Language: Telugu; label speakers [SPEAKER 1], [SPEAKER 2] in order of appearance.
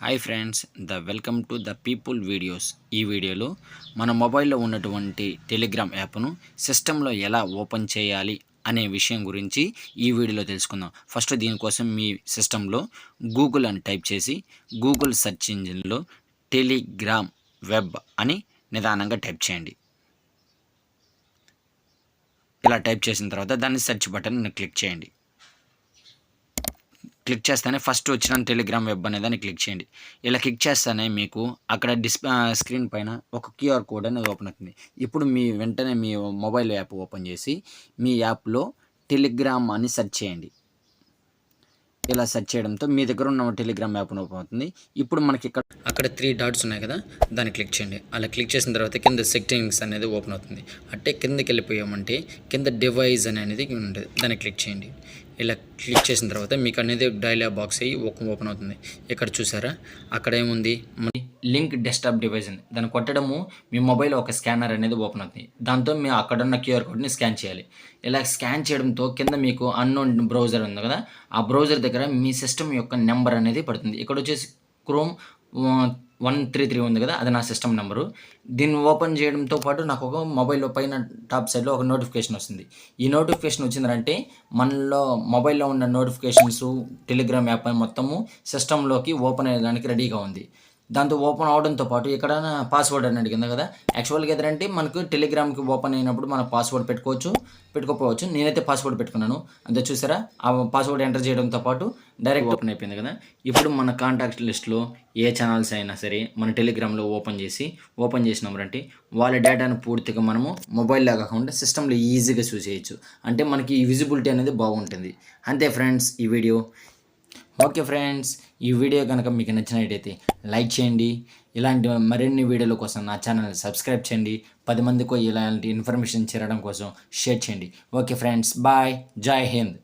[SPEAKER 1] Hi friends the welcome to the people videos ఈ వీడియోలో మన మొబైల్లో ఉన్నటువంటి టెలిగ్రామ్ యాప్ను సిస్టంలో ఎలా ఓపెన్ చేయాలి అనే విషయం గురించి ఈ వీడియోలో తెలుసుకుందాం. ఫస్ట్ దీనికోసం మీ సిస్టంలో గూగుల్ అని టైప్ చేసి గూగుల్ సెర్చ్ ఇంజిన్లో టెలిగ్రామ్ వెబ్ అని నిదానంగా టైప్ చేయండి. ఇలా టైప్ చేసిన తర్వాత దాన్ని సెర్చ్ బటన్ క్లిక్ చేయండి. క్లిక్ చేస్తేనే ఫస్ట్ వచ్చిన టెలిగ్రామ్ వెబ్ అనే దాన్ని క్లిక్ చేయండి. ఇలా క్లిక్ చేస్తేనే మీకు అక్కడ డిస్ స్క్రీన్ పైన ఒక క్యూఆర్ కోడ్ అనేది ఓపెన్ అవుతుంది. ఇప్పుడు మీ వెంటనే మీ మొబైల్ యాప్ ఓపెన్ చేసి మీ యాప్లో టెలిగ్రామ్ అని సెర్చ్ చేయండి. ఇలా సెర్చ్ చేయడంతో మీ దగ్గర ఉన్న టెలిగ్రామ్ యాప్ ఓపెన్ అవుతుంది. ఇప్పుడు మనకి ఇక్కడ అక్కడ త్రీ డాట్స్ ఉన్నాయి కదా దాన్ని క్లిక్ చేయండి. అలా క్లిక్ చేసిన తర్వాత కింద సెట్టింగ్స్ అనేది ఓపెన్ అవుతుంది. అంటే కిందకి వెళ్ళిపోయామంటే కింద డివైస్ అనేది ఉంటుంది. దాన్ని క్లిక్ చేయండి. ఇలా క్లిక్ చేసిన తర్వాత మీకు అనేది డైలాగ్ బాక్స్ అయ్యి ఓపెన్ అవుతుంది. ఇక్కడ చూసారా? అక్కడ ఏముంది? లింక్ డెస్క్టాప్ డివైజ్ అని దాన్ని కొట్టడము మీ మొబైల్ ఒక స్కానర్ అనేది ఓపెన్ అవుతుంది. దాంతో మీ అక్కడ ఉన్న క్యూఆర్ కోడ్ని స్కాన్ చేయాలి. ఇలా స్కాన్ చేయడంతో కింద మీకు అన్నోన్ బ్రౌజర్ ఉంది కదా ఆ బ్రౌజర్ దగ్గర మీ సిస్టమ్ యొక్క నెంబర్ అనేది పడుతుంది. ఇక్కడ వచ్చేసి క్రోమ్ వన్ త్రీ త్రీ ఉంది కదా అది నా సిస్టమ్ నెంబరు దీన్ని ఓపెన్ చేయడంతో పాటు నాకు ఒక మొబైల్ పైన టాప్ సైడ్లో ఒక నోటిఫికేషన్ వస్తుంది. ఈ నోటిఫికేషన్ వచ్చిందంటే మనలో మొబైల్లో ఉన్న నోటిఫికేషన్స్ టెలిగ్రామ్ యాప్ మొత్తము సిస్టంలోకి ఓపెన్ అయ్యడానికి రెడీగా ఉంది. దాంతో ఓపెన్ అవడంతో పాటు ఇక్కడ పాస్వర్డ్ అని అడిగింది కదా? యాక్చువల్గా ఎదురంటే మనకు టెలిగ్రామ్కి ఓపెన్ అయినప్పుడు మన పాస్వర్డ్ పెట్టుకోవచ్చు పెట్టుకోకపోవచ్చు. నేనైతే పాస్వర్డ్ పెట్టుకున్నాను. అంతే చూసారా? ఆ పాస్వర్డ్ ఎంటర్ చేయడంతో పాటు డైరెక్ట్ ఓపెన్ అయిపోయింది కదా? ఇప్పుడు మన కాంటాక్ట్ లిస్ట్లో ఏ ఛానల్స్ అయినా సరే మన టెలిగ్రామ్లో ఓపెన్ చేసి ఓపెన్ చేసినామంటే వాళ్ళ డేటాను పూర్తిగా మనము మొబైల్లో కాకుండా సిస్టంలో ఈజీగా చూసేయచ్చు. అంటే మనకి విజిబిలిటీ అనేది బాగుంటుంది. అంతే ఫ్రెండ్స్ ఈ వీడియో ఓకే ఫ్రెండ్స్ ఈ వీడియో కనుక మీకు నచ్చినట్టయితే లైక్ చేయండి. ఇలాంటి మరిన్ని వీడియోల కోసం నా ఛానల్ సబ్స్క్రైబ్ చేయండి. పది మందికి ఇలాంటి ఇన్ఫర్మేషన్ చేరడం కోసం షేర్ చేయండి. Okay friends bye. జై హింద్.